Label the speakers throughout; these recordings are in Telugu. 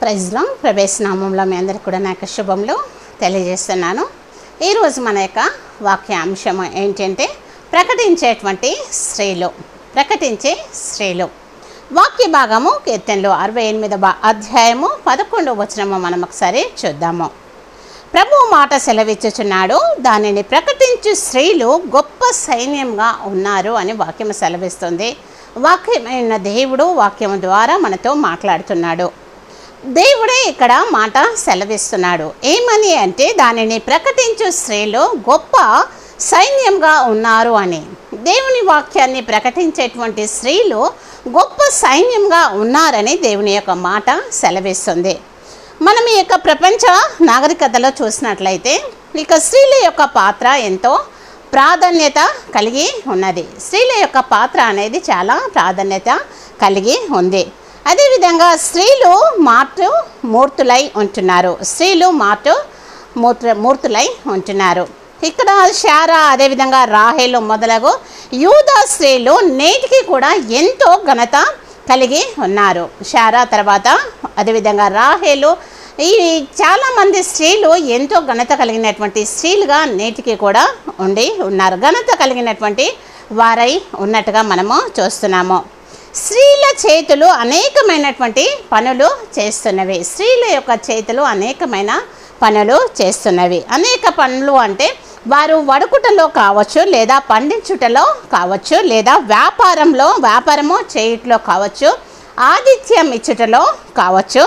Speaker 1: ప్రైజ్లో ప్రవేశనామంలో మీ అందరికి కూడా నా యొక్క శుభములు తెలియజేస్తున్నాను. ఈరోజు మన యొక్క వాక్యాంశం ఏంటంటే ప్రకటించేటువంటి స్త్రీలు ప్రకటించే స్త్రీలు. వాక్య భాగము కీర్తనలు అరవై ఎనిమిదవ అధ్యాయము పదకొండవ వచనము మనం ఒకసారి చూద్దాము. ప్రభు మాట సెలవిచ్చుచున్నాడు దానిని ప్రకటించు స్త్రీలు గొప్ప సైన్యంగా ఉన్నారు అని వాక్యం సెలవిస్తుంది. వాక్యమైన దేవుడు వాక్యం ద్వారా మనతో మాట్లాడుతున్నాడు. దేవుడే ఇక్కడ మాట సెలవిస్తున్నాడు. ఏమని అంటే దానిని ప్రకటించు స్త్రీలు గొప్ప సైన్యంగా ఉన్నారు అని. దేవుని వాక్యాన్ని ప్రకటించేటువంటి స్త్రీలు గొప్ప సైన్యంగా ఉన్నారని దేవుని యొక్క మాట సెలవిస్తుంది. మనం ఈ యొక్క ప్రపంచ నాగరికతలో చూసినట్లయితే ఇక స్త్రీల యొక్క పాత్ర ఎంతో ప్రాధాన్యత కలిగి ఉన్నది. స్త్రీల యొక్క పాత్ర అనేది చాలా ప్రాధాన్యత కలిగి ఉంది. అదేవిధంగా స్త్రీలు మాటు మూర్తులై ఉంటున్నారు. స్త్రీలు మాటు మూర్త మూర్తులై ఉంటున్నారు. ఇక్కడ శారా అదేవిధంగా రాహేలు మొదలగు యూదా స్త్రీలు నేటికి కూడా ఎంతో ఘనత కలిగి ఉన్నారు. శారా తర్వాత అదేవిధంగా రాహేలు ఈ చాలామంది స్త్రీలు ఎంతో ఘనత కలిగినటువంటి స్త్రీలుగా నేటికి కూడా ఉండి ఉన్నారు. ఘనత కలిగినటువంటి వారై ఉన్నట్టుగా మనము చూస్తున్నాము. స్త్రీల చేతులు అనేకమైనటువంటి పనులు చేస్తున్నవి. స్త్రీల యొక్క చేతులు అనేకమైన పనులు చేస్తున్నవి. అనేక పనులు అంటే వారు వడుకుటలో కావచ్చు లేదా పండించుటలో కావచ్చు లేదా వ్యాపారంలో వ్యాపారము చేయుటలో కావచ్చు ఆతిథ్యం ఇచ్చుటలో కావచ్చు.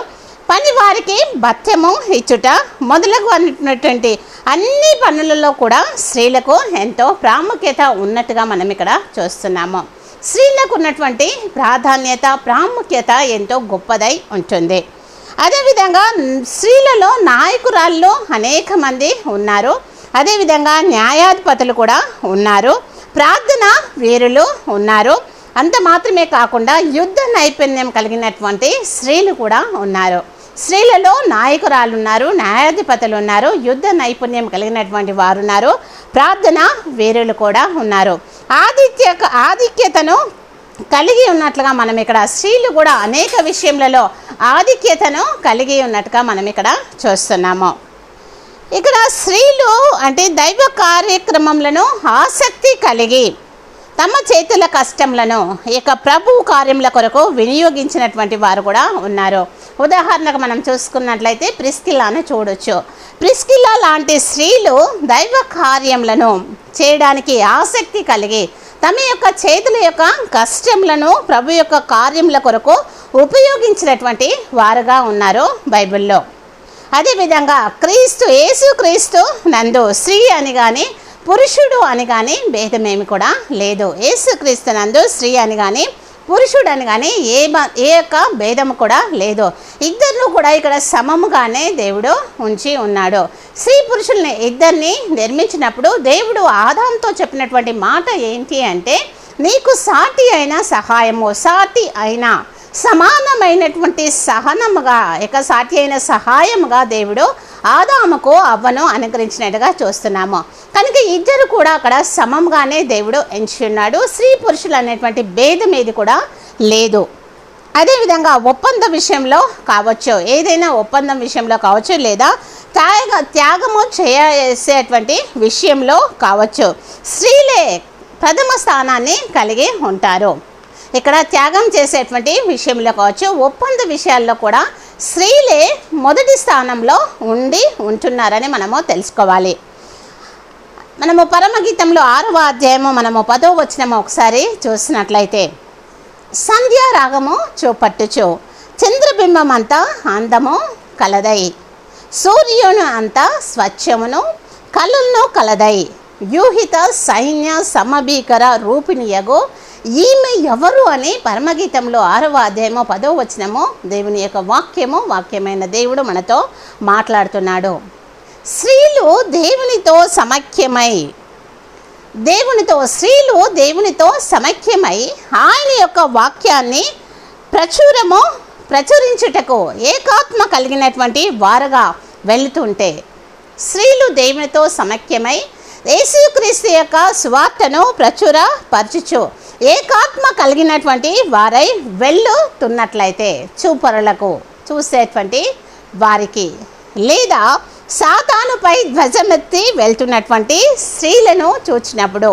Speaker 1: పని వారికి భత్యము ఇచ్చుట మొదలగు అన్నటువంటి అన్ని పనులలో కూడా స్త్రీలకు ఎంతో ప్రాముఖ్యత ఉన్నట్టుగా మనం ఇక్కడ చూస్తున్నాము. స్త్రీలకు ఉన్నటువంటి ప్రాధాన్యత ప్రాముఖ్యత ఎంతో గొప్పదై ఉంటుంది. అదేవిధంగా స్త్రీలలో నాయకురాల్లో అనేక మంది ఉన్నారు. అదేవిధంగా న్యాయాధిపతులు కూడా ఉన్నారు. ప్రార్థన వీరులు ఉన్నారు. అంత మాత్రమే కాకుండా యుద్ధ నైపుణ్యం కలిగినటువంటి స్త్రీలు కూడా ఉన్నారు. స్త్రీలలో నాయకురాలు ఉన్నారు న్యాయాధిపతులు ఉన్నారు యుద్ధ నైపుణ్యం కలిగినటువంటి వారు ఉన్నారు ప్రార్థన వీరులు కూడా ఉన్నారు. ఆదిత్య ఆధిక్యతను కలిగి ఉన్నట్లుగా మనం ఇక్కడ స్త్రీలు కూడా అనేక విషయములలో ఆధిక్యతను కలిగి ఉన్నట్టుగా మనం ఇక్కడ చూస్తున్నాము. ఇక్కడ స్త్రీలు అంటే దైవ కార్యక్రమములను ఆసక్తి కలిగి తమ చేతుల కష్టములను ఇక ప్రభు కార్యముల కొరకు వినియోగించినటువంటి వారు కూడా ఉన్నారు. ఉదాహరణకు మనం చూసుకున్నట్లయితే ప్రిస్కిల్లాను చూడొచ్చు. ప్రిస్కిల్లా లాంటి స్త్రీలు దైవ కార్యములను చేయడానికి ఆసక్తి కలిగి తమ యొక్క చేతుల యొక్క కష్టములను ప్రభు యొక్క కార్యముల కొరకు ఉపయోగించినటువంటి వారుగా ఉన్నారు బైబిల్లో. అదేవిధంగా క్రీస్తు యేసు క్రీస్తు నందు స్త్రీ అని కానీ పురుషుడు అని కానీ భేదమేమి కూడా లేదు. యేసు నందు స్త్రీ అని కానీ పురుషుడు అని కానీ ఏ ఏ యొక్క భేదము కూడా లేదు. ఇద్దరు కూడా ఇక్కడ సమముగానే దేవుడు ఉంచి ఉన్నాడు. స్త్రీ పురుషుల్ని ఇద్దరిని నిర్మించినప్పుడు దేవుడు ఆదాంతో చెప్పినటువంటి మాట ఏంటి అంటే నీకు సాటి అయిన సహాయము సాటి అయిన సమానమైనటువంటి సహనముగా ఇక సాటి అయిన సహాయముగా దేవుడు ఆదాముకు అవ్వను అనుగ్రహించినట్టుగా చూస్తున్నాము. కనుక ఇద్దరు కూడా అక్కడ సమంగానే దేవుడు ఎంచి ఉన్నాడు. స్త్రీ పురుషులు అనేటువంటి భేదం ఏది కూడా లేదు. అదేవిధంగా ఒప్పందం విషయంలో కావచ్చు ఏదైనా ఒప్పందం విషయంలో కావచ్చు లేదా త్యాగ త్యాగము చేసేటువంటి విషయంలో కావచ్చు స్త్రీలే ప్రథమ స్థానాన్ని కలిగి ఉంటారు. ఇక్కడ త్యాగం చేసేటువంటి విషయంలో కావచ్చు ఒప్పంద విషయాల్లో కూడా స్త్రీలే మొదటి స్థానంలో ఉండి ఉంటున్నారని మనము తెలుసుకోవాలి. మనము పరమగీతంలో ఆరవ అధ్యాయము మనము పదో వచ్చినము ఒకసారి చూసినట్లయితే సంధ్యారాగము చూపట్టుచు చంద్రబింబం అంతా అందము కలదై సూర్యుని అంతా స్వచ్ఛమును కళ్ళను కలదై వ్యూహిత సైన్య సమభీకర రూపిణియగు ఈమె ఎవరు అని పరమగీతంలో ఆరవ అధ్యాయమో పదో వచనమో దేవుని యొక్క వాక్యము వాక్యమైన దేవుడు మనతో మాట్లాడుతున్నాడు. స్త్రీలు దేవునితో సమైక్యమై దేవునితో స్త్రీలు దేవునితో సమైక్యమై ఆయన యొక్క వాక్యాన్ని ప్రచురము ప్రచురించుటకు ఏకాత్మ కలిగినటువంటి వారుగా వెళుతుంటే స్త్రీలు దేవునితో సమైక్యమై యేసుక్రీస్తు యొక్క సువార్తను ప్రచుర పరచుచు ఏకాత్మ కలిగినటువంటి వారై వెళ్ళుతున్నట్లయితే చూపరులకు చూసేటువంటి వారికి లేదా సాతానుపై ధ్వజమెత్తి వెళ్తున్నటువంటి స్త్రీలను చూచినప్పుడు.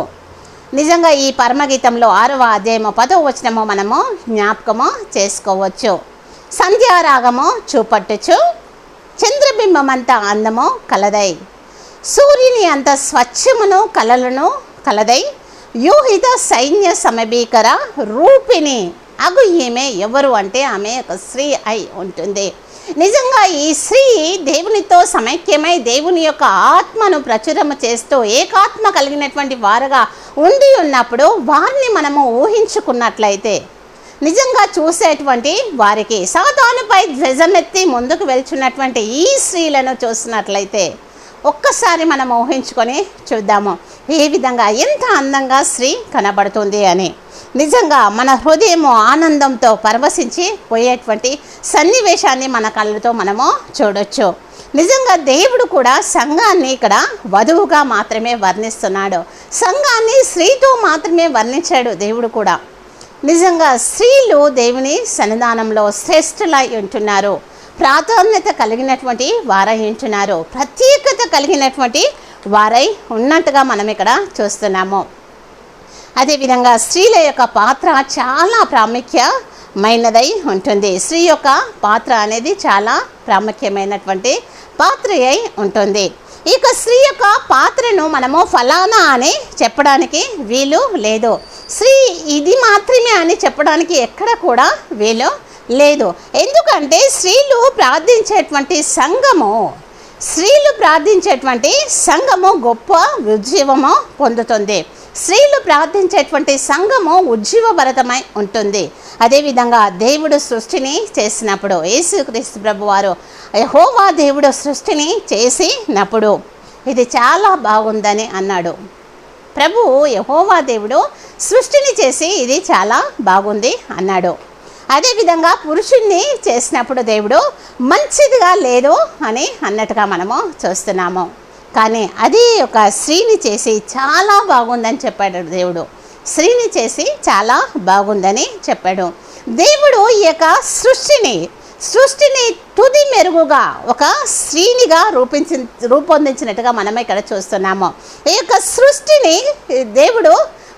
Speaker 1: నిజంగా ఈ పరమగీతంలో ఆరవ అధ్యాయము పదో వచనము మనము జ్ఞాపకము చేసుకోవచ్చు. సంధ్యారాగము చూపట్టుచు చంద్రబింబమంత అందము కలదై. సూర్యుని అంత స్వచ్ఛమును కలలను కలదై యూహిత సైన్య సమీకర రూపిణి అగు ఈమె ఎవరు అంటే ఆమె ఒక స్త్రీ అయి ఉంటుంది. నిజంగా ఈ స్త్రీ దేవునితో సమైక్యమై దేవుని యొక్క ఆత్మను ప్రచురము చేస్తూ ఏకాత్మ కలిగినటువంటి వారుగా ఉండి ఉన్నప్పుడు వారిని మనము ఊహించుకున్నట్లయితే నిజంగా చూసేటువంటి వారికి సాతానుపై ధ్వజమెత్తి ముందుకు వెళ్తున్నటువంటి ఈ స్త్రీలను చూసినట్లయితే ఒక్కసారి మనం ఊహించుకొని చూద్దాము. ఏ విధంగా ఎంత అందంగా స్త్రీ కనబడుతుంది అని. నిజంగా మన హృదయము ఆనందంతో పరవశించి పోయేటువంటి సన్నివేశాన్ని మన కళ్ళతో మనము చూడొచ్చు. నిజంగా దేవుడు కూడా సంఘాన్ని ఇక్కడ వధువుగా మాత్రమే వర్ణిస్తున్నాడు. సంఘాన్ని స్త్రీతో మాత్రమే వర్ణించాడు దేవుడు కూడా. నిజంగా స్త్రీలు దేవుని సన్నిధానంలో శ్రేష్ఠులై ఉంటున్నారు. ప్రాధాన్యత కలిగినటువంటి వారై ఉంటున్నారు. ప్రత్యేకత కలిగినటువంటి వారై ఉన్నట్టుగా మనం ఇక్కడ చూస్తున్నాము. అదేవిధంగా స్త్రీల యొక్క పాత్ర చాలా ప్రాముఖ్యమైనదై ఉంటుంది. స్త్రీ యొక్క పాత్ర అనేది చాలా ప్రాముఖ్యమైనటువంటి పాత్ర అయి ఉంటుంది. ఇక స్త్రీ యొక్క పాత్రను మనము ఫలానా అని చెప్పడానికి వీలు లేదు. స్త్రీ ఇది మాత్రమే అని చెప్పడానికి ఎక్కడ కూడా వీలు లేదు. ఎందుకంటే స్త్రీలు ప్రార్థించేటువంటి సంఘము స్త్రీలు ప్రార్థించేటువంటి సంఘము గొప్ప ఉజ్జీవము పొందుతుంది. స్త్రీలు ప్రార్థించేటువంటి సంఘము ఉజ్జీవభరతమై ఉంటుంది. అదేవిధంగా దేవుడు సృష్టిని చేసినప్పుడు యేసుక్రీస్తు ప్రభు వారు యెహోవా దేవుడు సృష్టిని చేసినప్పుడు ఇది చాలా బాగుందని అన్నాడు. ప్రభు యహోవా దేవుడు సృష్టిని చేసి ఇది చాలా బాగుంది అన్నాడు. అదేవిధంగా పురుషుణ్ణి చేసినప్పుడు దేవుడు మంచిదిగా లేదు అని అన్నట్టుగా మనము చూస్తున్నాము. కానీ అది ఒక స్త్రీని చేసి చాలా బాగుందని చెప్పాడు దేవుడు. స్త్రీని చేసి చాలా బాగుందని చెప్పాడు. దేవుడు ఈ యొక్క సృష్టిని సృష్టిని తుది మెరుగుగా ఒక స్త్రీనిగా రూపించి రూపొందించినట్టుగా మనం ఇక్కడ చూస్తున్నాము. ఈ యొక్క సృష్టిని దేవుడు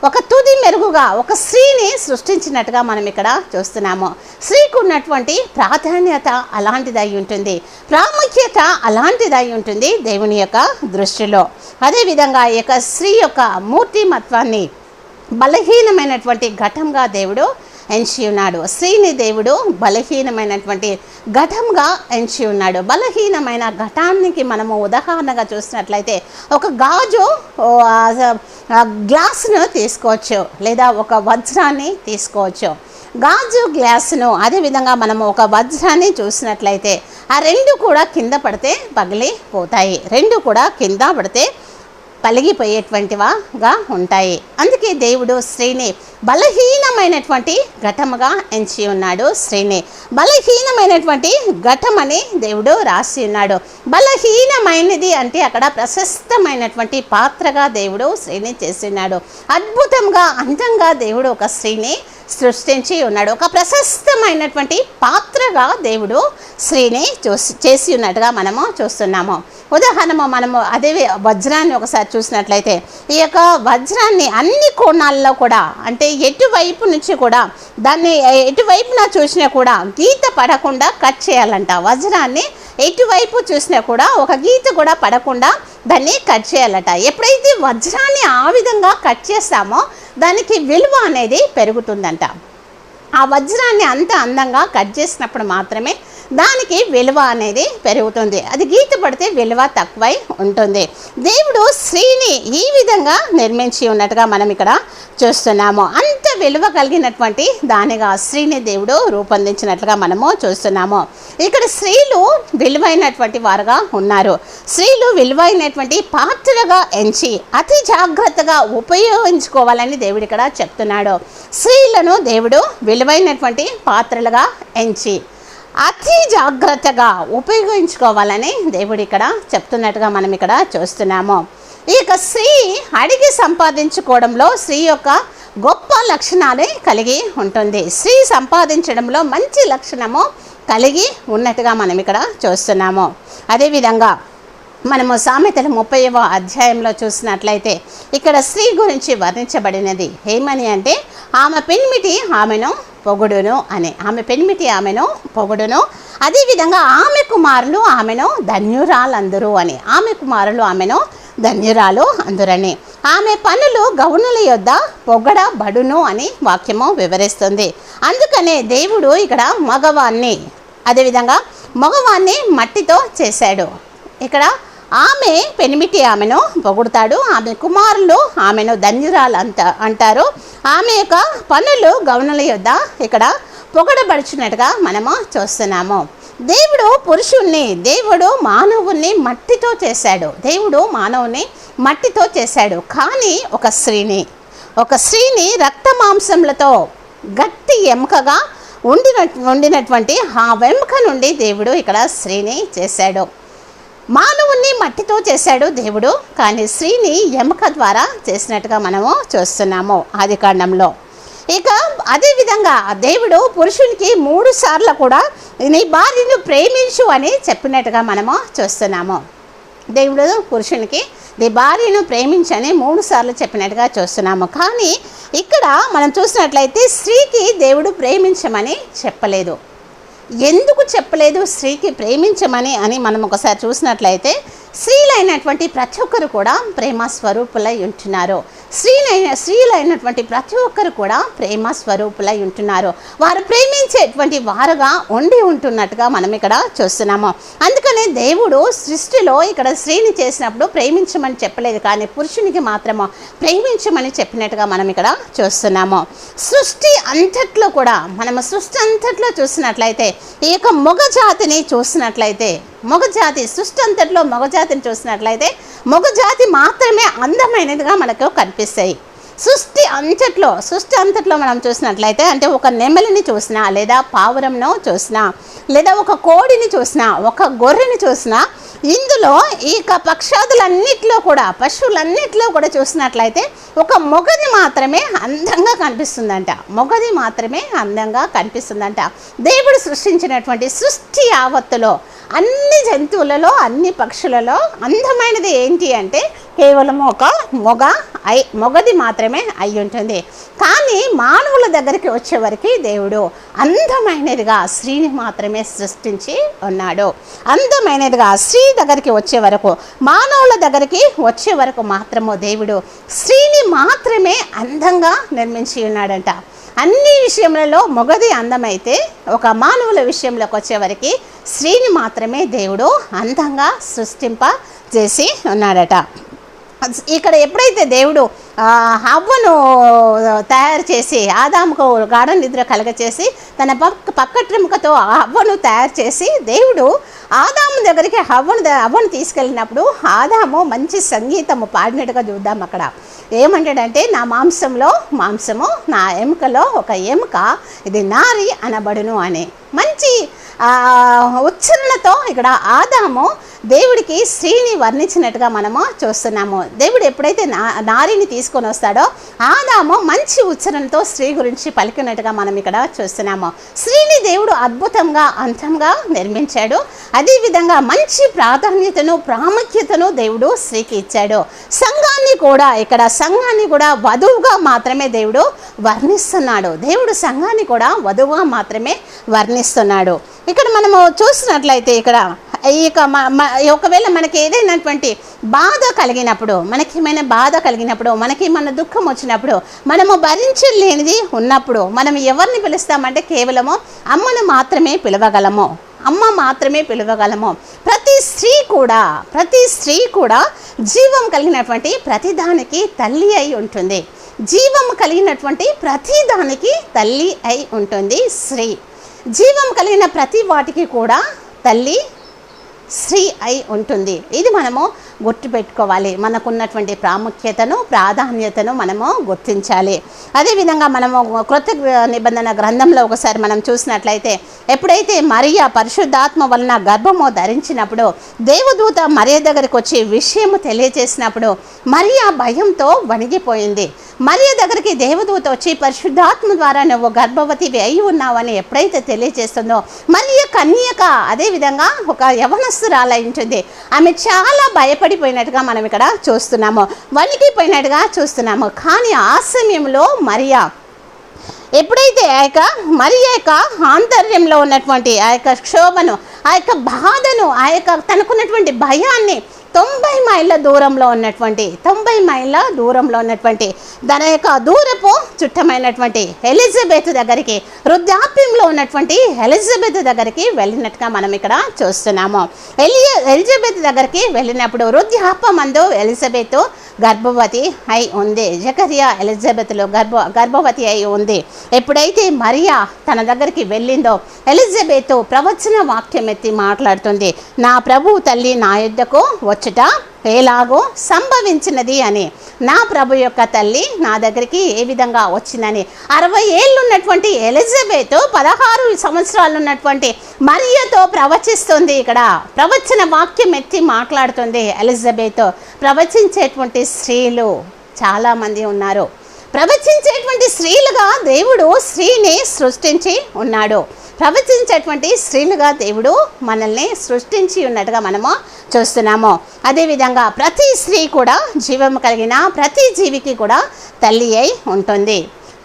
Speaker 1: ఒక తుది మెరుగుగా ఒక స్త్రీని సృష్టించినట్టుగా మనం ఇక్కడ చూస్తున్నాము. స్త్రీకి ఉన్నటువంటి ప్రాధాన్యత అలాంటిదై ఉంటుంది. ప్రాముఖ్యత అలాంటిదై ఉంటుంది దేవుని యొక్క దృష్టిలో. అదేవిధంగా ఈ యొక్క స్త్రీ యొక్క మూర్తిమత్వాన్ని బలహీనమైనటువంటి ఘటంగా దేవుడు ఎంచి ఉన్నాడు. స్త్రీని దేవుడు బలహీనమైనటువంటి ఘటంగా ఎంచి ఉన్నాడు. బలహీనమైన ఘటానికి మనము ఉదాహరణగా చూసినట్లయితే ఒక గాజు ఓ, గ్లాసును తీసుకోవచ్చు లేదా ఒక వజ్రాన్ని తీసుకోవచ్చు. గాజు గ్లాసును అదేవిధంగా మనము ఒక వజ్రాన్ని చూసినట్లయితే ఆ రెండు కూడా కింద పడితే పగిలిపోతాయి. రెండు కూడా కింద పడితే పలిగిపోయేటువంటివాగా ఉంటాయి. అందుకే దేవుడు శ్రీని బలహీనమైనటువంటి ఘటముగా ఎంచి ఉన్నాడు శ్రీని బలహీనమైనటువంటి ఘటమని దేవుడు రాసి ఉన్నాడు. బలహీనమైనది అంటే అక్కడ ప్రశస్తమైనటువంటి పాత్రగా దేవుడు శ్రీని చేసి ఉన్నాడు. అద్భుతంగా అందంగా దేవుడు ఒక శ్రీని సృష్టించి ఉన్నాడు. ఒక ప్రశస్తమైనటువంటి పాత్రగా దేవుడు స్త్రీని చూసి చేసి ఉన్నట్టుగా మనము చూస్తున్నాము. ఉదాహరణము మనము అదే వజ్రాన్ని ఒకసారి చూసినట్లయితే ఈ యొక్క వజ్రాన్ని అన్ని కోణాల్లో కూడా అంటే ఎటువైపు నుంచి కూడా దాన్ని ఎటువైపున చూసినా కూడా గీత పడకుండా కట్ చేయాలంట. వజ్రాన్ని ఎటువైపు చూసినా కూడా ఒక గీత కూడా పడకుండా దాన్ని కట్ చేయాలట. ఎప్పుడైతే వజ్రాన్ని ఆ విధంగా కట్ చేస్తామో దానికి విలువ అనేది పెరుగుతుందంట. ఆ వజ్రాన్ని అంత అందంగా కట్ చేసినప్పుడు మాత్రమే దానికి విలువ అనేది పెరుగుతుంది. అది గీత పడితే విలువ తక్కువై ఉంటుంది. దేవుడు స్త్రీని ఈ విధంగా నిర్మించి ఉన్నట్టుగా మనం ఇక్కడ చూస్తున్నాము. అంత విలువ కలిగినటువంటి దానిగా స్త్రీని దేవుడు రూపొందించినట్లుగా మనము చూస్తున్నాము. ఇక్కడ స్త్రీలు విలువైనటువంటి వారుగా ఉన్నారు. స్త్రీలు విలువైనటువంటి పాత్రగా ఎంచి అతి జాగ్రత్తగా ఉపయోగించుకోవాలని దేవుడు ఇక్కడ చెప్తున్నాడు. స్త్రీలను దేవుడు విలువైనటువంటి పాత్రలుగా ఎంచి అతి జాగ్రత్తగా ఉపయోగించుకోవాలని దేవుడు ఇక్కడ చెప్తున్నట్టుగా మనం ఇక్కడ చూస్తున్నాము. ఈ యొక్క స్త్రీ అడిగి సంపాదించుకోవడంలో స్త్రీ యొక్క గొప్ప లక్షణాలే కలిగి ఉంటుంది. స్త్రీ సంపాదించడంలో మంచి లక్షణము కలిగి ఉన్నట్టుగా మనం ఇక్కడ చూస్తున్నాము. అదేవిధంగా మనము సామెతల ముప్పైవ అధ్యాయంలో చూసినట్లయితే ఇక్కడ స్త్రీ గురించి వర్ణించబడినది. ఏమని అంటే ఆమె పెన్మిటి ఆమెను పొగుడును అని. ఆమె పెన్మిటి ఆమెను పొగుడును. అదేవిధంగా ఆమె కుమారులు ఆమెను ధన్యురాలందరూ అని. ఆమె కుమారులు ఆమెను ధన్యురాలు అందురని. ఆమె పనులు గౌనుల యొద్ద పొగడబడును అని వాక్యము వివరిస్తుంది. అందుకనే దేవుడు ఇక్కడ మగవాన్ని అదేవిధంగా మగవాన్ని మట్టితో చేశాడు. ఇక్కడ ఆమె పెనిమిటి ఆమెను పొగుడతాడు. ఆమె కుమారులు ఆమెను ధన్యురాలు అంట అంటారు. ఆమె యొక్క పనులు గౌనుల యొద్ద ఇక్కడ పొగడబడుచున్నట్టుగా మనము చూస్తున్నాము. దేవుడు పురుషుణ్ణి దేవుడు మానవుణ్ణి మట్టితో చేశాడు. దేవుడు మానవుని మట్టితో చేశాడు. కానీ ఒక స్త్రీని ఒక స్త్రీని రక్త మాంసములతో గట్టి ఎముకగా ఉండిన ఉండినటువంటి ఆ వెముక నుండి దేవుడు ఇక్కడ స్త్రీని చేశాడు. మానవుణ్ణి మట్టితో చేశాడు దేవుడు కానీ స్త్రీని ఎముక ద్వారా చేసినట్టుగా మనము చూస్తున్నాము ఆది కాండంలో. ఇక అదేవిధంగా దేవుడు పురుషునికి మూడు సార్లు కూడా నీ భార్యను ప్రేమించు అని చెప్పినట్టుగా మనము చూస్తున్నాము. దేవుడు పురుషునికి నీ భార్యను ప్రేమించని మూడు సార్లు చెప్పినట్టుగా చూస్తున్నాము. కానీ ఇక్కడ మనం చూసినట్లయితే స్త్రీకి దేవుడు ప్రేమించమని చెప్పలేదు. ఎందుకు చెప్పలేదు స్త్రీకి ప్రేమించమని అని మనం ఒకసారి చూసినట్లయితే స్త్రీలైనటువంటి ప్రతి ఒక్కరు కూడా ప్రేమ స్వరూపులై ఉంటున్నారు. స్త్రీలైన స్త్రీలైనటువంటి ప్రతి ఒక్కరు కూడా ప్రేమ స్వరూపులై ఉంటున్నారు. వారు ప్రేమించేటువంటి వారుగా ఉండి ఉంటున్నట్టుగా మనం ఇక్కడ చూస్తున్నాము. అందుకనే దేవుడు సృష్టిలో ఇక్కడ స్త్రీని చేసినప్పుడు ప్రేమించమని చెప్పలేదు కానీ పురుషునికి మాత్రము ప్రేమించమని చెప్పినట్టుగా మనం ఇక్కడ చూస్తున్నాము. సృష్టి అంతట్లో కూడా మనము సృష్టి అంతట్లో చూసినట్లయితే ఈ యొక్క మొగ జాతిని చూసినట్లయితే మొగ జాతి సృష్టి అంతట్లో మొగ జాతిని చూసినట్లయితే మొగ జాతి మాత్రమే అందమైనదిగా మనకు కనిపిస్తాయి. సృష్టి అంతట్లో సృష్టి అంతట్లో మనం చూసినట్లయితే అంటే ఒక నెమలిని చూసినా లేదా పావురంను చూసినా లేదా ఒక కోడిని చూసినా ఒక గొర్రెని చూసినా ఇందులో ఈ యొక్క పక్షాదులన్నిట్లో కూడా పశువులన్నిట్లో కూడా చూసినట్లయితే ఒక మొగది మాత్రమే అందంగా కనిపిస్తుందంట. మొగది మాత్రమే అందంగా కనిపిస్తుందంట. దేవుడు సృష్టించినటువంటి సృష్టి యావత్తులో అన్ని జంతువులలో అన్ని పక్షులలో అందమైనది ఏంటి అంటే కేవలం ఒక మొగ ఐ మొగది మాత్రమే అయి ఉంటుంది. కానీ మానవుల దగ్గరికి వచ్చేవరకు దేవుడు అందమైనదిగా స్త్రీని మాత్రమే సృష్టించి ఉన్నాడు. అందమైనదిగా స్త్రీ దగ్గరికి వచ్చే వరకు మానవుల దగ్గరికి వచ్చే వరకు మాత్రము దేవుడు స్త్రీని మాత్రమే అందంగా నిర్మించి ఉన్నాడంట. అన్ని విషయములలో మొగది అందమైతే ఒక మానవుల విషయంలోకి వచ్చేవరకు స్త్రీని మాత్రమే దేవుడు అందంగా సృష్టింప చేసి ఉన్నాడట ఇక్కడ ఎప్పుడైతే దేవుడు హవ్వను తయారు చేసి ఆదాముకు గాఢ నిద్ర కలగచేసి తన పక్క పక్కట్రెముకతో ఆ హవ్వను తయారు చేసి దేవుడు ఆదాము దగ్గరికి హవ్వను హవ్వను తీసుకెళ్ళినప్పుడు ఆదాము మంచి సంగీతము పాడినట్టుగా చూద్దాం అక్కడ. ఏమంటాడంటే నా మాంసంలో మాంసము నా ఎముకలో ఒక ఎముక ఇది నారి అనబడును అని. మంచి ఉచ్చరణతో ఇక్కడ ఆదాము దేవుడికి స్త్రీని వర్ణించినట్టుగా మనము చూస్తున్నాము. దేవుడు ఎప్పుడైతే నా నారిని తీసుకొని వస్తాడో ఆదాము మంచి ఉచ్చరణతో స్త్రీ గురించి పలికినట్టుగా మనం ఇక్కడ చూస్తున్నాము. స్త్రీని దేవుడు అద్భుతంగా అంతంగా నిర్మించాడు. అదేవిధంగా మంచి ప్రాధాన్యతను ప్రాముఖ్యతను దేవుడు స్త్రీకి ఇచ్చాడు. సంఘాన్ని కూడా ఇక్కడ సంఘాన్ని కూడా వధువుగా మాత్రమే దేవుడు వర్ణిస్తున్నాడు. దేవుడు సంఘాన్ని కూడా వధువుగా మాత్రమే వర్ణిస్తున్నాడు. ఇక్కడ మనము చూసినట్లయితే ఇక్కడ ఈ యొక్క ఒకవేళ మనకి ఏదైనటువంటి బాధ కలిగినప్పుడు మనకి ఏమైనా బాధ కలిగినప్పుడు మనకి మన దుఃఖం వచ్చినప్పుడు మనము భరించలేనిది ఉన్నప్పుడు మనం ఎవరిని పిలుస్తామంటే కేవలము అమ్మను మాత్రమే పిలవగలము. అమ్మ మాత్రమే పిలవగలము. ప్రతి స్త్రీ కూడా ప్రతి స్త్రీ కూడా జీవం కలిగినటువంటి ప్రతిదానికి తల్లి అయి ఉంటుంది. జీవం కలిగినటువంటి ప్రతిదానికి తల్లి అయి ఉంటుంది స్త్రీ. జీవం కలిగిన ప్రతి వాటికి కూడా తల్లి శ్రీ అయి ఉంటుంది. ఇది మనము గుర్తుపెట్టుకోవాలి. మనకున్నటువంటి ప్రాముఖ్యతను ప్రాధాన్యతను మనము గుర్తించాలి. అదేవిధంగా మనము క్రొత్త నిబంధన గ్రంథంలో ఒకసారి మనం చూసినట్లయితే ఎప్పుడైతే మరియా పరిశుద్ధాత్మ వలన గర్భము ధరించినప్పుడు దేవదూత మరియ దగ్గరికి వచ్చి విషయము తెలియజేసినప్పుడు మరియా భయంతో వణిగిపోయింది. మరియ దగ్గరికి దేవదూత వచ్చి పరిశుద్ధాత్మ ద్వారా నువ్వు గర్భవతివి అయి ఉన్నావని ఎప్పుడైతే తెలియజేస్తుందో మరియ కన్యక అదేవిధంగా ఒక యవనస్తురాలై ఉంటుంది. ఆమె చాలా భయపడి పడిపోయినట్టుగా మనం ఇక్కడ చూస్తున్నాము. వణికిపోయినట్టుగా చూస్తున్నాము. కానీ ఆ సమయంలో మరియా ఎప్పుడైతే ఆ యొక్క మరి యొక్క ఆంతర్యంలో ఉన్నటువంటి ఆ యొక్క క్షోభను ఆ యొక్క బాధను ఆ యొక్క తనకున్నటువంటి భయాన్ని తొంభై మైళ్ళ దూరంలో ఉన్నటువంటి తొంభై మైళ్ళ దూరంలో ఉన్నటువంటి తన యొక్క దూరపు చుట్టమైనటువంటి ఎలిజబెత్ దగ్గరికి వృద్ధాప్యంలో ఉన్నటువంటి ఎలిజబెత్ దగ్గరికి వెళ్ళినట్టుగా మనం ఇక్కడ చూస్తున్నాము. ఎలి ఎలిజబెత్ దగ్గరికి వెళ్ళినప్పుడు వృద్ధాపమందు ఎలిజబెత్ గర్భవతి అయి ఉంది. జకరియా ఎలిజబెత్లో గర్భ గర్భవతి అయి ఉంది. ఎప్పుడైతే మరియా తన దగ్గరికి వెళ్ళిందో ఎలిజబెత్ ప్రవచన వాక్యం ఎత్తి మాట్లాడుతుంది. నా ప్రభు తల్లి నా యుద్ధకు వచ్చి వచ్చుట ఎలాగో సంభవించినది అని. నా ప్రభు యొక్క తల్లి నా దగ్గరికి ఏ విధంగా వచ్చిందని. అరవై ఏళ్ళు ఉన్నటువంటి ఎలిజబెత్ పదహారు సంవత్సరాలు ఉన్నటువంటి మరియతో ప్రవచిస్తుంది ఇక్కడ. ప్రవచన వాక్యం ఎత్తి మాట్లాడుతుంది ఎలిజబెత్. ప్రవచించేటువంటి స్త్రీలు చాలామంది ఉన్నారు. ప్రవచించేటువంటి స్త్రీలుగా దేవుడు స్త్రీని సృష్టించి ఉన్నాడు. ప్రవచించేటువంటి స్త్రీలుగా దేవుడు మనల్ని సృష్టించి ఉన్నట్టుగా మనము చూస్తున్నాము. అదేవిధంగా ప్రతి స్త్రీ కూడా జీవము కలిగిన ప్రతి జీవికి కూడా తల్లి అయి ఉంటుంది.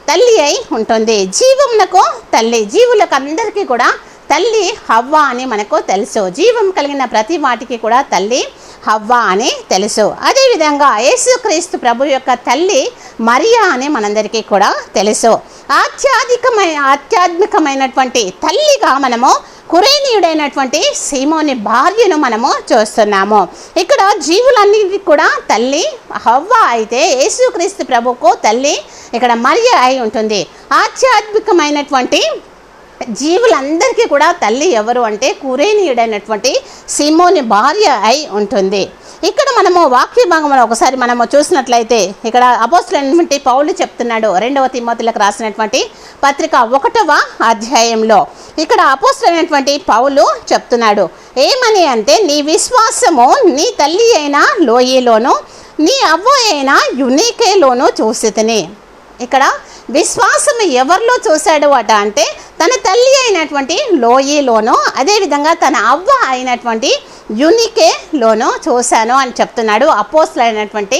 Speaker 1: తల్లి అయి ఉంటుంది. జీవమునకు తల్లి జీవులకు అందరికీ కూడా తల్లి హవ్వ అని మనకు తెలుసు. జీవం కలిగిన ప్రతి వాటికి కూడా తల్లి హవ్వ అని తెలుసు. అదేవిధంగా యేసుక్రీస్తు ప్రభు యొక్క తల్లి మరియా అని మనందరికీ కూడా తెలుసు. ఆధ్యాత్మికమైన ఆధ్యాత్మికమైనటువంటి తల్లిగా మనము కురేనీయుడైనటువంటి సీమోని భార్యను మనము చూస్తున్నాము. ఇక్కడ జీవులన్నిటి కూడా తల్లి హవ్వ అయితే యేసుక్రీస్తు ప్రభుకు తల్లి ఇక్కడ మరియ అయి ఉంటుంది. ఆధ్యాత్మికమైనటువంటి జీవులందరికీ కూడా తల్లి ఎవరు అంటే కురేనీయుడైనటువంటి సిమోని భార్య అయి ఉంటుంది. ఇక్కడ మనము వాక్య భాగంలో ఒకసారి మనము చూసినట్లయితే ఇక్కడ అపోస్తులైనటువంటి పౌలు చెప్తున్నాడు రెండవ తిమ్మతులకు రాసినటువంటి పత్రిక ఒకటవ అధ్యాయంలో. ఇక్కడ అపోస్తులైనటువంటి పౌలు చెప్తున్నాడు ఏమని అంటే నీ విశ్వాసము నీ తల్లి అయిన లోయలోను నీ అవ్వ అయిన యునీకేలోనూ చూసితిని. ఇక్కడ విశ్వాసం ఎవరిలో చూశాడు అట అంటే తన తల్లి అయినటువంటి లోయలోనో అదేవిధంగా తన అవ్వ అయినటువంటి యునికేలోనో చూశాను అని చెప్తున్నాడు అపోస్తులు అయినటువంటి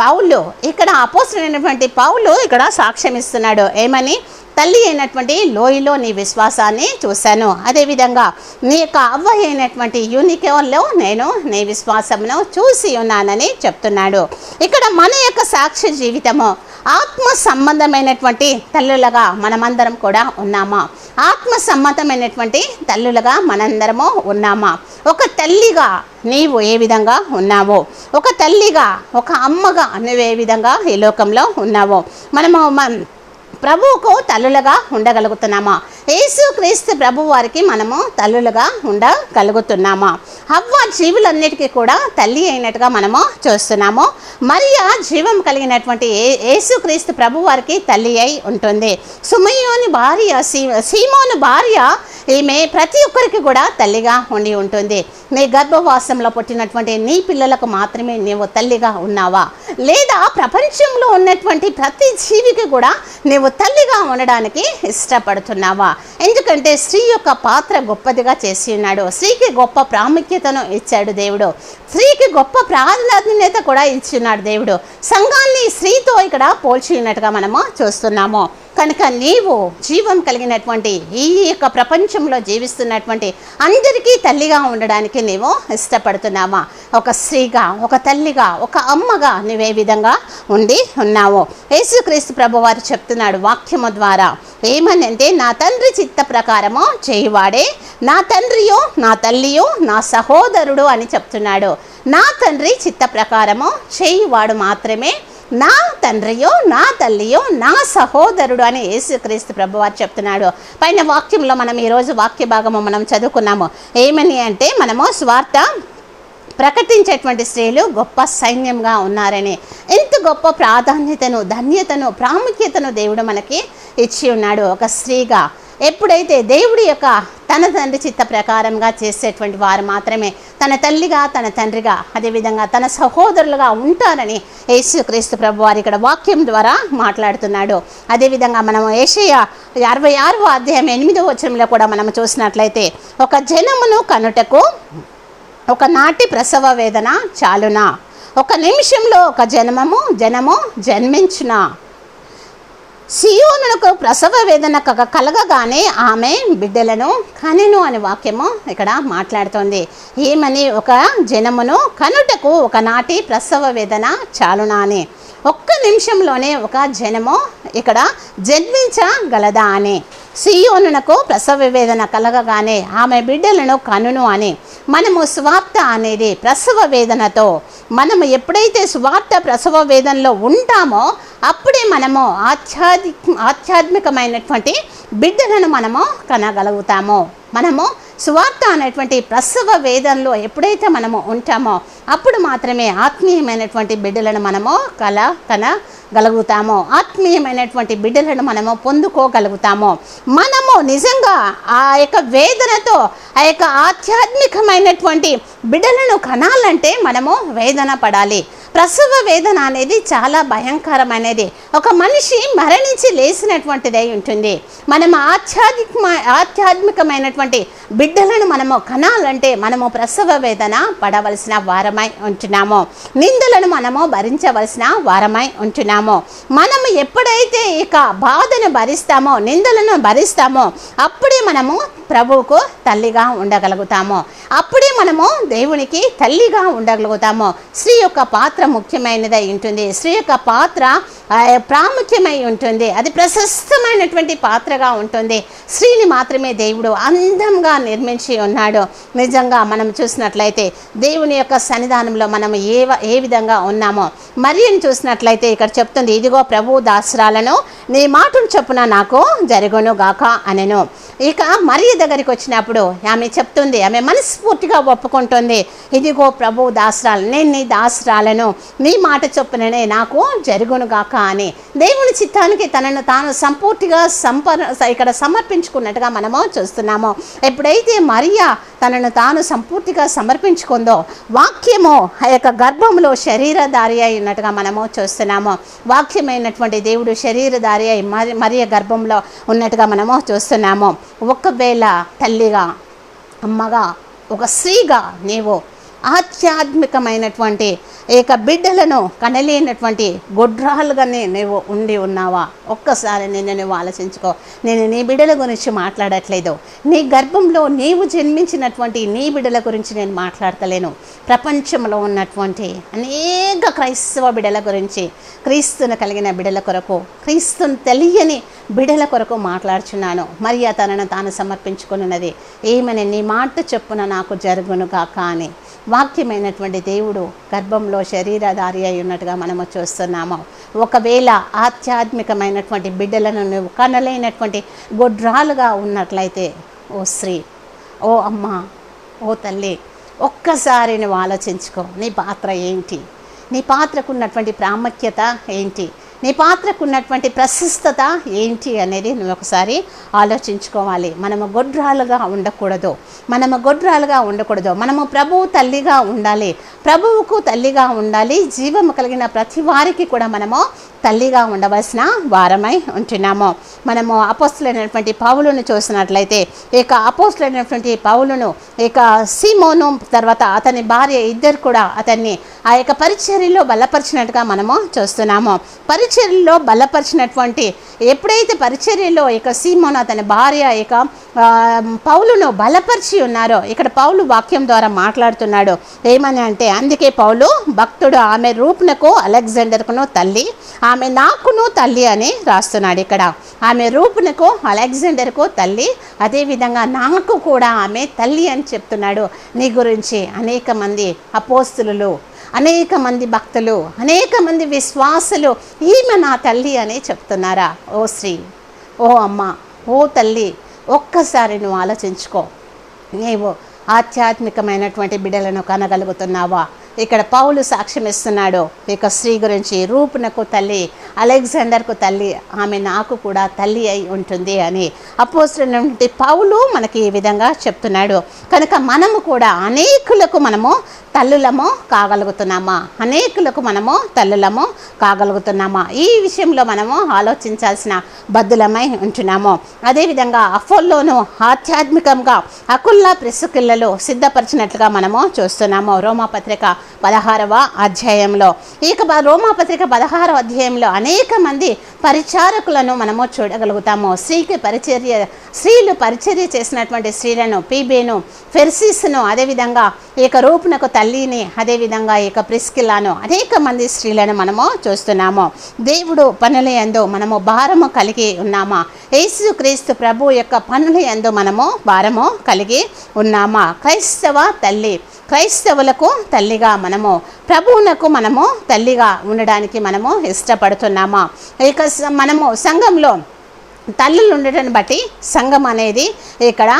Speaker 1: పౌలు. ఇక్కడ అపోస్తులు అయినటువంటి పౌలు ఇక్కడ సాక్ష్యం ఇస్తున్నాడు ఏమని? తల్లి అయినటువంటి లోయలో నీ విశ్వాసాన్ని చూశాను. అదేవిధంగా నీ యొక్క అవ్వ అయినటువంటి యూనికోన్లో నేను నీ విశ్వాసమును చూసి ఉన్నానని చెప్తున్నాడు. ఇక్కడ మన యొక్క సాక్ష్య జీవితము ఆత్మ సంబంధమైనటువంటి తల్లులుగా మనమందరం కూడా ఉన్నామా? ఆత్మ సంబంధమైనటువంటి తల్లులుగా మనందరము ఉన్నామా? ఒక తల్లిగా నీవు ఏ విధంగా ఉన్నావో? ఒక తల్లిగా ఒక అమ్మగా నువ్వు ఏ విధంగా ఈ లోకంలో ఉన్నావో? మనము మన ప్రభువుకు తల్లులుగా ఉండగలుగుతున్నామా? యేసుక్రీస్తు ప్రభు వారికి మనము తల్లులుగా ఉండగలుగుతున్నామా? హవ్వ జీవులన్నిటికీ కూడా తల్లి అయినట్టుగా మనము చూస్తున్నాము. మరియా జీవం కలిగినటువంటి యేసుక్రీస్తు ప్రభు వారికి తల్లి అయి ఉంటుంది. సుమయోని భార్య సీ సీమోను భార్య ఈమె ప్రతి ఒక్కరికి కూడా తల్లిగా ఉండి ఉంటుంది. నీ గర్భవాసంలో పుట్టినటువంటి నీ పిల్లలకు మాత్రమే నీవు తల్లిగా ఉన్నావా? లేదా ప్రపంచంలో ఉన్నటువంటి ప్రతి జీవికి కూడా నీవు తల్లిగా ఉండడానికి ఇష్టపడుతున్నావా? ఎందుకంటే స్త్రీ యొక్క పాత్ర గొప్పదిగా చేసి ఉన్నాడు. స్త్రీకి గొప్ప ప్రాముఖ్యతను ఇచ్చాడు దేవుడు. స్త్రీకి గొప్ప ప్రాధాన్యత కూడా ఇచ్చిన్నాడు దేవుడు. సంఘాన్ని స్త్రీతో ఇక్కడ పోల్చి ఉన్నట్టుగా మనము చూస్తున్నాము. కనుక నీవు జీవం కలిగినటువంటి ఈ యొక్క ప్రపంచంలో జీవిస్తున్నటువంటి అందరికీ తల్లిగా ఉండడానికి నీవు ఇష్టపడుతున్నామా ఒక స్త్రీగా ఒక తల్లిగా ఒక అమ్మగా నువ్వే విధంగా ఉండి ఉన్నావు? యేసుక్రీస్తు ప్రభు వారు చెప్తున్నాడు వాక్యము ద్వారా. ఏమని అంటే నా తండ్రి చిత్త ప్రకారము చేయువాడే నా తండ్రియో నా తల్లియో నా సహోదరుడు అని చెప్తున్నాడు. నా తండ్రి చిత్త ప్రకారము చేయువాడు మాత్రమే నా తండ్రియో నా తల్లియో నా సహోదరుడు అని యేసుక్రీస్తు ప్రభువారు చెప్తున్నాడు. పైన వాక్యంలో మనం ఈరోజు వాక్య భాగము మనం చదువుకున్నాము. ఏమని అంటే మనము స్వార్థ ప్రకటించేటువంటి స్త్రీలు గొప్ప సైన్యంగా ఉన్నారని. ఎంత గొప్ప ప్రాధాన్యతను ధన్యతను ప్రాముఖ్యతను దేవుడు మనకి ఇచ్చి ఉన్నాడు ఒక స్త్రీగా. ఎప్పుడైతే దేవుడి యొక్క తన తండ్రి చిత్త ప్రకారంగా చేసేటువంటి వారు మాత్రమే తన తల్లిగా తన తండ్రిగా అదేవిధంగా తన సహోదరులుగా ఉంటారని యేసుక్రీస్తు ప్రభు వారు ఇక్కడ వాక్యం ద్వారా మాట్లాడుతున్నాడు. అదేవిధంగా మనం ఏషయ అరవై ఆరవ అధ్యాయం ఎనిమిదో వచనంలో కూడా మనం చూసినట్లయితే ఒక జనమును కనుటకు ఒక నాటి ప్రసవ వేదన చాలునా? ఒక నిమిషంలో ఒక జనమము జనము జన్మించున? సియోనులకు ప్రసవ వేదన కలగగానే ఆమె బిడ్డలను కనెను అనే వాక్యము ఇక్కడ మాట్లాడుతోంది. ఏమని ఒక జనమును కనుటకు ఒకనాటి ప్రసవ వేదన చాలునా అని ఒక్క నిమిషంలోనే ఒక జనము ఇక్కడ జన్మించగలదా అని. సీయోనునకు ప్రసవ వేదన కలగగానే ఆమె బిడ్డలను కనును అని. మనము స్వార్థ అనేది ప్రసవ వేదనతో మనము ఎప్పుడైతే స్వార్థ ప్రసవ వేదనలో ఉంటామో అప్పుడే మనము ఆధ్యాత్మిక ఆధ్యాత్మికమైనటువంటి బిడ్డలను మనము కనగలుగుతాము. మనము సువార్త అనేటువంటి ప్రసవ వేదంలో ఎప్పుడైతే మనము ఉంటామో అప్పుడు మాత్రమే ఆత్మీయమైనటువంటి బిడ్డలను మనము కల కనగలుగుతామో ఆత్మీయమైనటువంటి బిడ్డలను మనము పొందుకోగలుగుతాము మనము నిజంగా ఆ యొక్క వేదనతో ఆ యొక్క ఆధ్యాత్మికమైనటువంటి బిడ్డలను కనాలంటే మనము వేదన పడాలి. ప్రసవ వేదన అనేది చాలా భయంకరమైనది. ఒక మనిషి మరణించి లేచినటువంటిదై ఉంటుంది. మనం ఆధ్యాత్మిక ఆధ్యాత్మికమైనటువంటి బిడ్డలను మనము కనాలంటే మనము ప్రసవ వేదన పడవలసిన వారమై ఉంటున్నాము. నిందలను మనము భరించవలసిన వారమై ఉంటున్నాము. మనము ఎప్పుడైతే ఇక బాధను భరిస్తామో నిందలను భరిస్తామో అప్పుడే మనము ప్రభువుకు తల్లిగా ఉండగలుగుతాము. అప్పుడే మనము దేవునికి తల్లిగా ఉండగలుగుతాము. స్త్రీ యొక్క పాత్ర ముఖ్యమైనదై ఉంటుంది. స్త్రీ యొక్క పాత్ర ప్రాముఖ్యమై ఉంటుంది. అది ప్రశస్తమైనటువంటి పాత్రగా ఉంటుంది. స్త్రీని మాత్రమే దేవుడు అందంగా నిర్మించి ఉన్నాడు. నిజంగా మనం చూసినట్లయితే దేవుని యొక్క సన్నిధానంలో మనం ఏ ఏ విధంగా ఉన్నామో మరియని చూసినట్లయితే ఇక్కడ చెప్తుంది ఇదిగో ప్రభు దాసరాలను నీ మాటను చొప్పున నాకు జరుగును గాక అనెను. ఇక మరియ దగ్గరికి వచ్చినప్పుడు ఆమె చెప్తుంది ఆమె మనస్ఫూర్తిగా ఒప్పుకుంటుంది ఇదిగో ప్రభు దాసరాలు నేను నీ దాసరాలను నీ మాట చొప్పుననే నాకు జరుగును గాక కానే దేవుని చిత్తానికి తనను తాను సంపూర్తిగా సంపర్ ఇక్కడ సమర్పించుకున్నట్టుగా మనము చూస్తున్నాము. ఎప్పుడైతే మరియా తనను తాను సంపూర్తిగా సమర్పించుకుందో వాక్యము ఆ యొక్క గర్భంలో శరీరధారి అయి ఉన్నట్టుగా మనము చూస్తున్నాము. వాక్యమైనటువంటి దేవుడు శరీరధారి అయి మరి మరియ గర్భంలో ఉన్నట్టుగా మనము చూస్తున్నాము. ఒకవేళ తల్లిగా అమ్మగా ఒక స్త్రీగా నీవు ఆధ్యాత్మికమైనటువంటి ఏక బిడ్డలను కనలేనటువంటి గొడ్రాలుగానే నువ్వు ఉండి ఉన్నావా? ఒక్కసారి నిన్ను నువ్వు ఆలోచించుకో. నేను నీ బిడ్డల గురించి మాట్లాడట్లేదు. నీ గర్భంలో నీవు జన్మించినటువంటి నీ బిడ్డల గురించి నేను మాట్లాడతలేను. ప్రపంచంలో ఉన్నటువంటి అనేక క్రైస్తవ బిడ్డల గురించి క్రీస్తును కలిగిన బిడ్డల కొరకు క్రీస్తును తెలియని బిడల కొరకు మాట్లాడుచున్నాను. మరియా తనను తాను సమర్పించుకున్నది ఏమని నీ మాట చెప్పున నాకు జరుగును కాక అని. వాక్యమైనటువంటి దేవుడు గర్భంలో శరీరధారి అయి ఉన్నట్టుగా మనము చూస్తున్నాము. ఒకవేళ ఆధ్యాత్మికమైనటువంటి బిడ్డలను నువ్వు కనలేనటువంటి గొడ్రాలుగా ఉన్నట్లయితే ఓ స్త్రీ ఓ అమ్మ ఓ తల్లి ఒక్కసారి నువ్వు ఆలోచించుకో నీ పాత్ర ఏంటి? నీ పాత్రకు ఉన్నటువంటి ప్రాముఖ్యత ఏంటి? నీ పాత్రకు ఉన్నటువంటి ప్రశస్తత ఏంటి అనేది నువ్వు ఒకసారి ఆలోచించుకోవాలి. మనము గొడ్రాలుగా ఉండకూడదు. మనము గొడ్రాలుగా ఉండకూడదు. మనము ప్రభువు తల్లిగా ఉండాలి. ప్రభువుకు తల్లిగా ఉండాలి. జీవము కలిగిన ప్రతి వారికి కూడా మనము తల్లిగా ఉండవలసిన వారమై ఉంటున్నాము. మనము అపోస్తులైనటువంటి పావులను చూసినట్లయితే ఇక అపోస్తులైనటువంటి పావులను ఇక సీమోను తర్వాత అతని భార్య ఇద్దరు కూడా అతన్ని ఆ యొక్క పరిచర్యలో బలపరిచినట్టుగా మనము చూస్తున్నాము. పరిచర్యలో బలపరిచినటువంటి ఎప్పుడైతే పరిచర్యలో ఇక సీమోను అతని భార్య ఇక పౌలును బలపరిచి ఉన్నారో ఇక్కడ పౌలు వాక్యం ద్వారా మాట్లాడుతున్నాడు. ఏమని అంటే అందుకే పౌలు భక్తుడు ఆమె రూపునకు అలెగ్జాండర్కును తల్లి ఆమె నాకును తల్లి అని రాస్తున్నాడు ఇక్కడ. ఆమె రూపునకు అలెగ్జాండర్కు తల్లి అదేవిధంగా నాకు కూడా ఆమె తల్లి అని చెప్తున్నాడు. నీ గురించి అనేక మంది అపోస్తులు అనేక మంది భక్తులు అనేక మంది విశ్వాసులు ఈమె నా తల్లి అని చెప్తున్నారా? ఓ శ్రీ ఓ అమ్మ ఓ తల్లి ఒక్కసారి నువ్వు ఆలోచించుకో. నీవు ఆధ్యాత్మికమైనటువంటి బిడలను కనగలుగుతున్నావా? ఇక్కడ పౌలు సాక్ష్యం ఇస్తున్నాడు. ఇక స్త్రీ గురించి రూపునకు తల్లి అలెగ్జాండర్కు తల్లి ఆమె నాకు కూడా తల్లి అయి ఉంటుంది అని అపోస్తున్నటువంటి పౌలు మనకి ఈ విధంగా చెప్తున్నాడు. కనుక మనము కూడా అనేకులకు మనము తల్లులము కాగలుగుతున్నామా? అనేకులకు మనము తల్లులము కాగలుగుతున్నామా? ఈ విషయంలో మనము ఆలోచించాల్సిన బద్దులమై ఉంటున్నాము. అదేవిధంగా అఫోల్లోను ఆధ్యాత్మికంగా అకుల్లా ప్రెస్సుకిళ్ళలో సిద్ధపరిచినట్లుగా మనము చూస్తున్నాము. రోమాపత్రిక పదహారవ అధ్యాయంలో. ఇక రోమాపత్రిక పదహారవ అధ్యాయంలో అనేక మంది పరిచారకులను మనము చూడగలుగుతాము. స్త్రీకి పరిచర్య స్త్రీలు పరిచర్య చేసినటువంటి స్త్రీలను పీబేను ఫెర్సిస్ను అదేవిధంగా ఈ రూపునకు తల్లిని అదేవిధంగా ఈ ప్రిస్కిల్లాను అనేక మంది స్త్రీలను మనము చూస్తున్నాము. దేవుడు పనుల యందు మనము భారము కలిగి ఉన్నామా? యేసు క్రీస్తు ప్రభు యొక్క పనుల యందు మనము భారము కలిగి ఉన్నామా? క్రైస్తవ తల్లి క్రైస్తవులకు తల్లిగా మనము ప్రభువునకు మనము తల్లిగా ఉండడానికి మనము ఇష్టపడుతున్నామా? ఇక మనము సంఘంలో తల్లులు ఉండటం బట్టి సంఘం అనేది ఇక్కడ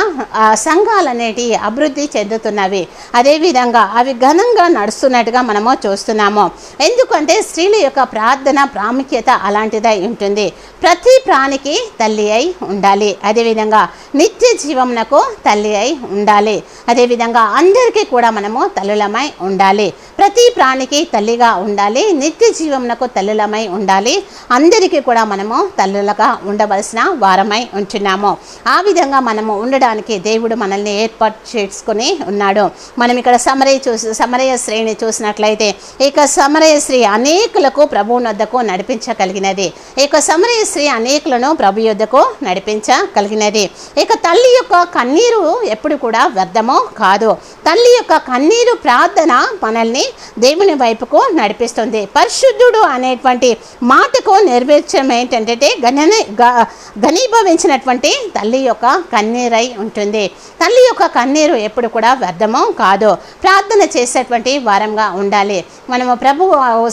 Speaker 1: సంఘాలు అనేటివి అభివృద్ధి చెందుతున్నవి. అదేవిధంగా అవి ఘనంగా నడుస్తున్నట్టుగా మనము చూస్తున్నాము. ఎందుకంటే స్త్రీల యొక్క ప్రార్థన ప్రాముఖ్యత అలాంటిదై ఉంటుంది. ప్రతి ప్రాణికి తల్లి అయి ఉండాలి. అదేవిధంగా నిత్య జీవమునకు తల్లి అయి ఉండాలి. అదేవిధంగా అందరికీ కూడా మనము తల్లులమై ఉండాలి. ప్రతి ప్రాణికి తల్లిగా ఉండాలి. నిత్య జీవమునకు తల్లులమై ఉండాలి. అందరికీ కూడా మనము తల్లులుగా ఉండవలసిన వారమై ఉంటున్నాము. ఆ విధంగా మనము ఉండడానికి దేవుడు మనల్ని ఏర్పాటు చేసుకుని ఉన్నాడు. మనం ఇక్కడ సమరయ చూసి సమరయ శ్రేణి చూసినట్లయితే ఇక సమరయ శ్రీ అనేకులకు ప్రభువు వద్దకు నడిపించగలిగినది. ఇక సమరయ శ్రీ అనేకులను ప్రభు యొద్దకు నడిపించగలిగినది. ఇక తల్లి యొక్క కన్నీరు ఎప్పుడు కూడా వ్యర్థమో కాదు. తల్లి యొక్క కన్నీరు ప్రార్థన మనల్ని దేవుని వైపుకు నడిపిస్తుంది. పరిశుద్ధుడు అనేటువంటి మాటకు నెరవేర్చడం ఏంటంటే గణన గ- ఘనీభవించినటువంటి తల్లి యొక్క కన్నీరై ఉంటుంది. తల్లి యొక్క కన్నీరు ఎప్పుడు కూడా వ్యర్థము కాదు ప్రార్థన చేసేటువంటి వారంగా ఉండాలి. మనము ప్రభు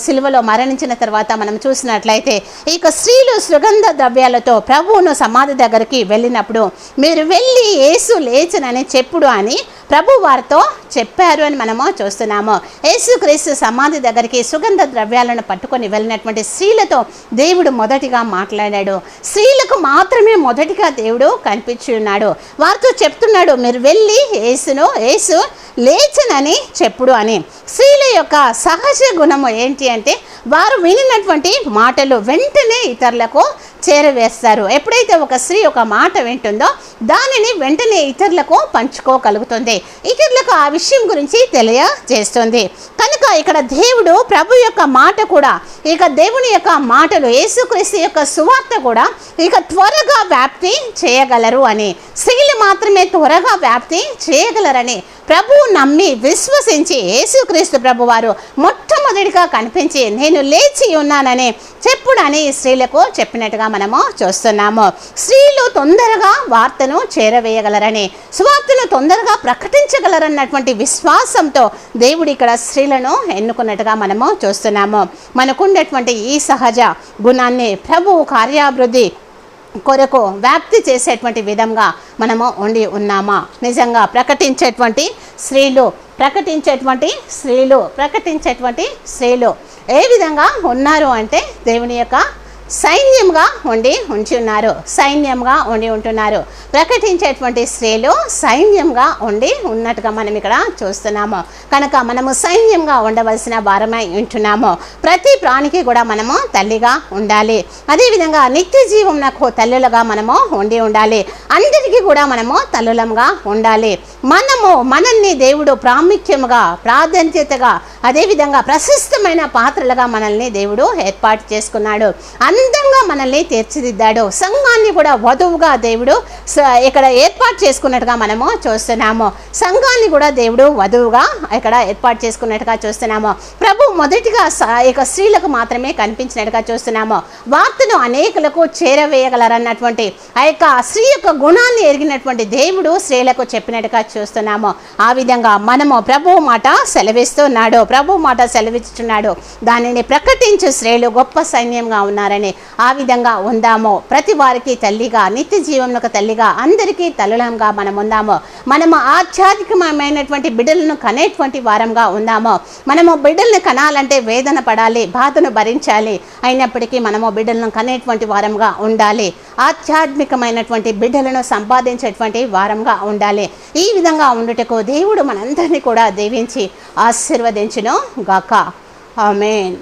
Speaker 1: సిలువలో మరణించిన తర్వాత మనం చూసినట్లయితే ఇక స్త్రీలు సుగంధ ద్రవ్యాలతో ప్రభువును సమాధి దగ్గరికి వెళ్ళినప్పుడు మీరు వెళ్ళి యేసు లేచనని చెప్పుడు అని ప్రభు వారితో చెప్పారు అని మనము చూస్తున్నాము. యేసుక్రీస్తు సమాధి దగ్గరికి సుగంధ ద్రవ్యాలను పట్టుకొని వెళ్ళినటువంటి స్త్రీలతో దేవుడు మొదటిగా మాట్లాడాడు. స్త్రీలకు మాత్రమే మొదటిగా దేవుడు కనిపించి ఉన్నాడు వారితో చెప్తున్నాడు మీరు వెళ్ళి ఏసును ఏసు లేచనని చెప్పుడు అని. స్త్రీల యొక్క సహజ గుణము ఏంటి అంటే వారు వినినటువంటి మాటలు వెంటనే ఇతరులకు చేరవేస్తారు. ఎప్పుడైతే ఒక స్త్రీ ఒక మాట వింటుందో దానిని వెంటనే ఇతరులకు పంచుకోగలుగుతుంది. ఇతరులకు ఆ విషయం గురించి తెలియజేస్తుంది. కనుక ఇక్కడ దేవుడు ప్రభు యొక్క మాట కూడా ఇక దేవుని యొక్క మాటలు యేసుక్రీస్తు యొక్క సువార్త కూడా ఇక త్వరగా వ్యాప్తి చేయగలరు అని. స్త్రీలు మాత్రమే త్వరగా వ్యాప్తి చేయగలరని ప్రభువు నమ్మి విశ్వసించి యేసుక్రీస్తు ప్రభు వారు మొట్టమొదటిగా కనిపించి నేను లేచి ఉన్నానని చెప్పుడని ఈ స్త్రీలకు చెప్పినట్టుగా మనము చూస్తున్నాము. స్త్రీలు తొందరగా వార్తను చేరవేయగలరని స్వార్థను తొందరగా ప్రకటించగలరన్నటువంటి విశ్వాసంతో దేవుడు ఇక్కడ స్త్రీలను ఎన్నుకున్నట్టుగా మనము చూస్తున్నాము. మనకుండేటువంటి ఈ సహజ గుణాన్ని ప్రభువు కార్యాభివృద్ధి కొరకు వ్యాప్తి చేసేటువంటి విధంగా మనము ఉండి ఉన్నామా? నిజంగా ప్రకటించేటువంటి స్త్రీలు ప్రకటించేటువంటి స్త్రీలు ప్రకటించేటువంటి స్త్రీలు ఏ విధంగా ఉన్నారు అంటే దేవుని యొక్క సైన్యంగా ఉండి ఉంచి ఉన్నారు సైన్యంగా ఉండి ఉంటున్నారు. ప్రకటించేటువంటి స్త్రీలు సైన్యంగా ఉండి ఉన్నట్టుగా మనం ఇక్కడ చూస్తున్నాము. కనుక మనము సైన్యంగా ఉండవలసిన భారమై ఉంటున్నాము. ప్రతి ప్రాణికి కూడా మనము తల్లిగా ఉండాలి. అదేవిధంగా నిత్య జీవంకు తల్లులుగా మనము ఉండి ఉండాలి. అందరికీ కూడా మనము తల్లులంగా ఉండాలి. మనము మనల్ని దేవుడు ప్రాముఖ్యముగా ప్రాధాన్యతగా అదేవిధంగా ప్రశస్తమైన పాత్రలుగా మనల్ని దేవుడు ఏర్పాటు చేసుకున్నాడు. అందంగా మనల్ని తీర్చిదిద్దాడు. సంఘాన్ని కూడా వధువుగా దేవుడు ఇక్కడ ఏర్పాటు చేసుకున్నట్టుగా మనము చూస్తున్నాము. సంఘాన్ని కూడా దేవుడు వధువుగా ఇక్కడ ఏర్పాటు చేసుకున్నట్టుగా చూస్తున్నాము. ప్రభు మొదటిగా ఇక స్త్రీలకు మాత్రమే కనిపించినట్టుగా చూస్తున్నాము. వార్తను అనేకులకు చేరవేయగలరన్నటువంటి ఆ యొక్క స్త్రీ యొక్క గుణాన్ని ఎరిగినటువంటి దేవుడు స్త్రీలకు చెప్పినట్టుగా చూస్తున్నాము. ఆ విధంగా మనము ప్రభు మాట సెలవిస్తున్నాడు. ప్రభు మాట సెలవిస్తున్నాడు. దానిని ప్రకటించు స్త్రీలు గొప్ప సైన్యంగా ఉన్నారని చేసుకొని ఆ విధంగా ఉందామో. ప్రతి వారికి తల్లిగా నిత్య జీవంలో తల్లిగా అందరికీ తల్లులంగా మనం ఉందామో. మనము ఆధ్యాత్మికమైనటువంటి బిడ్డలను కనేటువంటి వారంగా ఉందామో. మనము బిడ్డలను కనాలంటే వేదన పడాలి బాధను భరించాలి. అయినప్పటికీ మనము బిడ్డలను కనేటువంటి వారంగా ఉండాలి. ఆధ్యాత్మికమైనటువంటి బిడ్డలను సంపాదించేటువంటి వారంగా ఉండాలి. ఈ విధంగా ఉండుటకు దేవుడు మనందరినీ కూడా దీవించి ఆశీర్వదించును గాక. ఆమెన్.